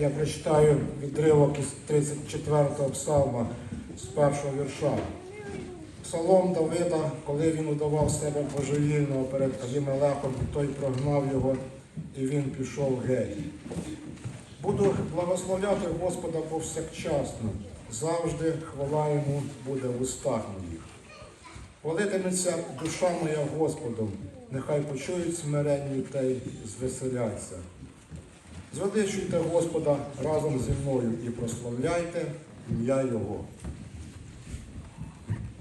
я прочитаю відривок із 34-го псалма з першого вірша. Псалом Давида, коли він удавав себе божевільного перед Авімелехом, той прогнав його, і він пішов геть. Буду благословляти Господа повсякчасно, завжди хвала йому буде в устах моїх. Хвалитиметься душа моя Господом, нехай почують смиренні та й звеселяться. Звеличуйте Господа разом зі мною і прославляйте ім'я Його.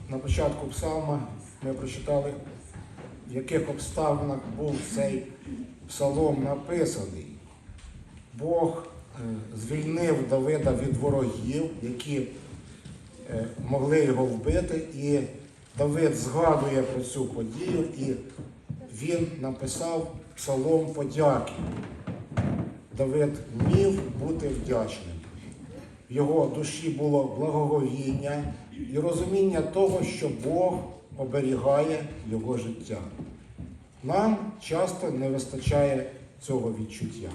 На початку псалма ми прочитали, в яких обставинах був цей псалом написаний. Бог е, звільнив Давида від ворогів, які е, могли його вбити, і Давид згадує про цю подію, і він написав псалом подяки. Давид вмів бути вдячним. В його душі було благоговіння і розуміння того, що Бог оберігає його життя. Нам часто не вистачає цього відчуття.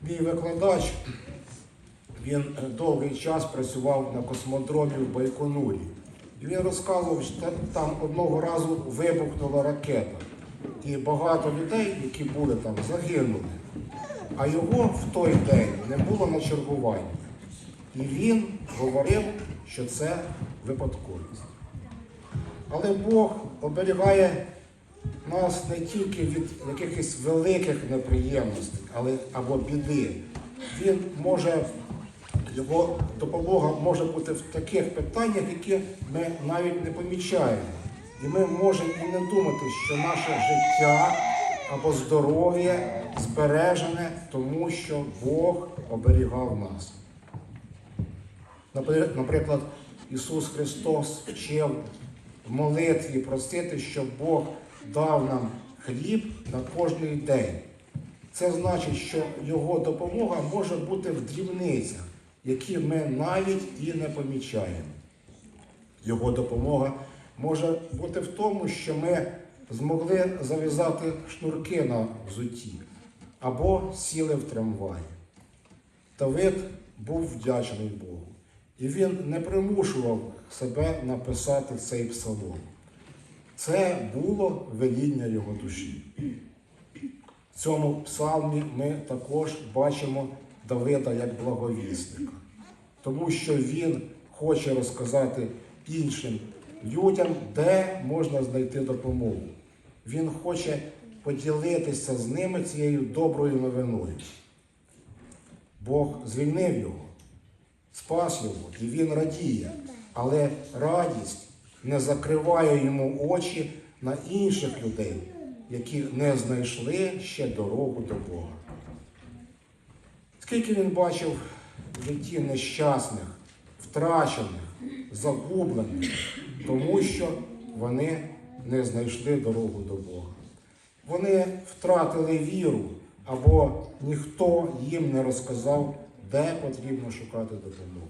Мій викладач, він довгий час працював на космодромі в Байконурі. І він розказував, що там одного разу вибухнула ракета. І багато людей, які були там, загинули. А його в той день не було на чергуванні. І він говорив, що це випадковість. Але Бог оберігає нас не тільки від якихось великих неприємностей, але або біди. Він може, його допомога може бути в таких питаннях, які ми навіть не помічаємо. І ми можемо і не думати, що наше життя або здоров'я збережене, тому що Бог оберігав нас. Наприклад, Ісус Христос вчив в молитві просити, щоб Бог дав нам хліб на кожний день. Це значить, що Його допомога може бути в дрібницях, які ми навіть і не помічаємо. Його допомога може бути в тому, що ми змогли зав'язати шнурки на взутті або сіли в трамвай. Давид був вдячний Богу. І він не примушував себе написати цей псалом. Це було веління його душі. В цьому псалмі ми також бачимо Давида як благовісника, тому що він хоче розказати іншим людям, де можна знайти допомогу. Він хоче поділитися з ними цією доброю новиною. Бог звільнив його, спас його, і він радіє, але радість не закриває йому очі на інших людей, які не знайшли ще дорогу до Бога. Скільки він бачив в житті нещасних, втрачених, загублених, тому що вони не знайшли дорогу до Бога. Вони втратили віру, або ніхто їм не розказав, де потрібно шукати допомогу.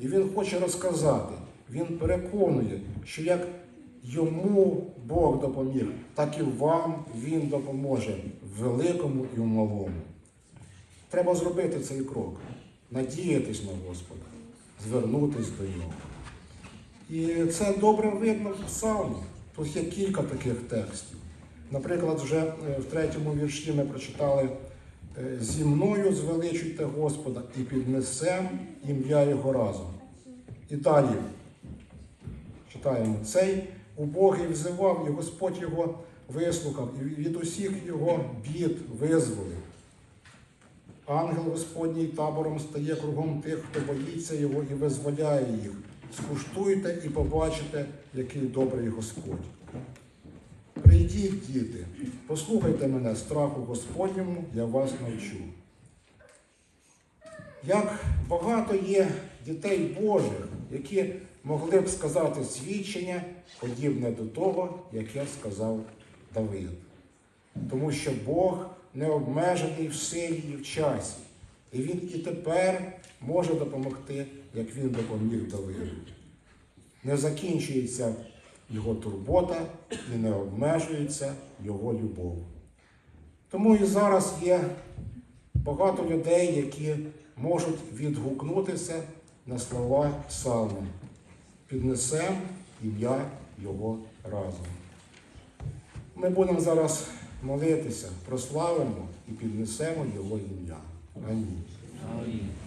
І він хоче розказати, він переконує, що як йому Бог допоміг, так і вам Він допоможе в великому і в малому. Треба зробити цей крок, надіятись на Господа, звернутись до нього. І це добре видно в псалмі. Тут є кілька таких текстів. Наприклад, вже е, в третьому вірші ми прочитали е, зі мною звеличуйте Господа і піднесем ім'я Його разом. І далі читаємо цей убогий взивав, і Господь його вислухав, і від усіх його бід визволив. Ангел Господній табором стає кругом тих, хто боїться його і визволяє їх. Скуштуйте і побачите, який добрий Господь. Прийдіть, діти, послухайте мене, страху Господньому, я вас навчу. Як багато є дітей Божих, які могли б сказати свідчення, подібне до того, яке сказав Давид. Тому що Бог не обмежений в силі і в часі. І він і тепер може допомогти, як він допоміг Давиду. Не закінчується його турбота і не обмежується його любов. Тому і зараз є багато людей, які можуть відгукнутися на слова Псалма. піднесемо ім'я Його разом. Ми будемо зараз молитися, прославимо і піднесемо Його ім'я. 嗯，可以。